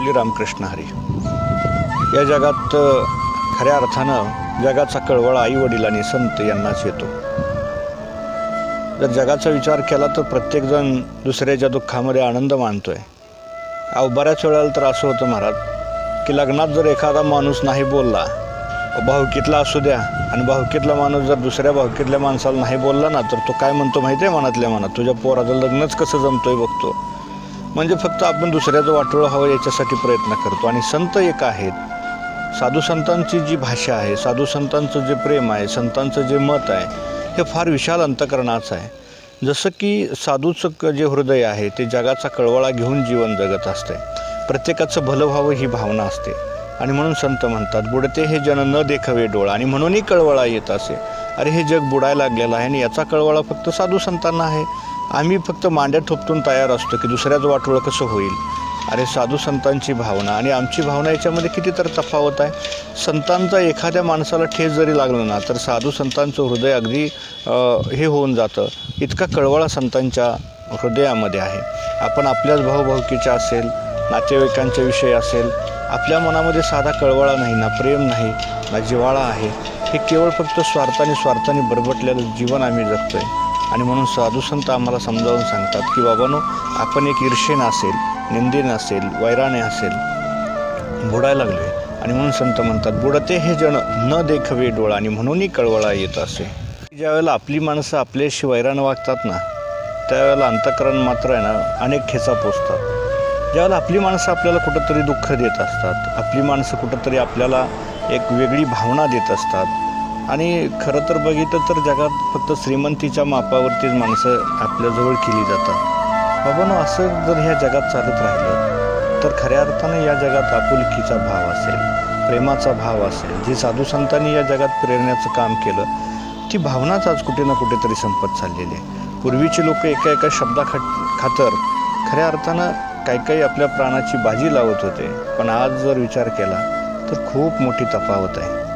माऊली रामकृष्ण हरी. या जगात खऱ्या अर्थानं जगाचा कळवळा आई आणि संत यांनाच येतो. जर जगाचा विचार केला तर प्रत्येकजण दुसऱ्याच्या दुःखामध्ये आनंद मानतोय. अहो बऱ्याच वेळेला तर असं होतं महाराज की लग्नात जर एखादा माणूस नाही बोलला भावकीतला असू द्या आणि भावकीतला माणूस जर दुसऱ्या भावकीतल्या माणसाला नाही बोलला ना तर तो काय म्हणतो माहिती आहे मनातल्या मनात? तुझ्या पोराचं लग्नच कसं जमतोय बघतो. म्हणजे फक्त आपण दुसऱ्याचं वाटोळं हवं याच्यासाठी प्रयत्न करतो. आणि संत एक आहेत. साधू संतांची जी भाषा आहे साधू संतांचं जे प्रेम आहे संतांचं जे मत आहे हे फार विशाल अंतकरणाचं आहे. जसं की साधूचं क- जे हृदय आहे ते जगाचा कळवळा घेऊन जीवन जगत असते. प्रत्येकाचं भलं व्हावं ही भावना असते. आणि म्हणून संत म्हणतात बुडते हे जन न देखावे डोळा. आणि म्हणूनही कळवळा येत असे. अरे हे जग बुडायला लागलेलं आहे आणि याचा कळवळा फक्त साधू संतांना आहे. आम्ही फक्त मांड्या ठोपतून तयार असतो की दुसऱ्याचं वाटोळं कसं होईल? अरे साधू संतांची भावना आणि आमची भावना याच्यामध्ये किती तर तफावत आहे. संतांचा एखाद्या माणसाला ठेस जरी लागलं ना तर साधू संतांचं हृदय अगदी हे होऊन जातं. इतका कळवळा संतांच्या हृदयामध्ये आहे. आपण आपल्याच भाऊभाऊकीच्या असेल नातेवाईकांच्या विषयी असेल आपल्या मनामध्ये साधा कळवळा नाही ना प्रेम नाही ना जिव्हाळा आहे. हे केवळ फक्त स्वार्थाने स्वार्थाने बरबटलेलं जीवन आम्ही जगतो आहे आणि म्हणून साधू संत आम्हाला समजावून सांगतात की बाबानो आपण एक ईर्षेनं असेल निंदेनं असेल वैराने असेल बुडायला लागले आणि म्हणून संत म्हणतात बुडते हे जण न देखवे डोळा. आणि म्हणूनही कळवळा येत असे. ज्यावेळेला आपली माणसं आपल्याशी वैरानं वागतात ना त्यावेळेला अंतकरण मात्र आहे ना अनेक खेचा पोचतात ज्यावेळेला आपली माणसं आपल्याला कुठंतरी दुःख देत असतात आपली माणसं कुठंतरी आपल्याला एक वेगळी भावना देत असतात आणि खरं तर बघितलं तर जगात फक्त श्रीमंतीच्या मापावरतीच माणसं आपल्याजवळ केली जातात. बाबांनो असं जर ह्या जगात चालत राहिलं तर खऱ्या अर्थानं या जगात आपुलकीचा भाव असेल प्रेमाचा भाव असेल. जे साधू संतांनी या जगात प्रेरण्याचं काम केलं ती भावनाच आज कुठे ना कुठेतरी संपत चाललेली आहे. पूर्वीची लोक एका एका शब्दा खातर खऱ्या अर्थानं काही काही आपल्या प्राणाची बाजी लावत होते. पण आज जर विचार केला तर खूप मोठी तफावत आहे.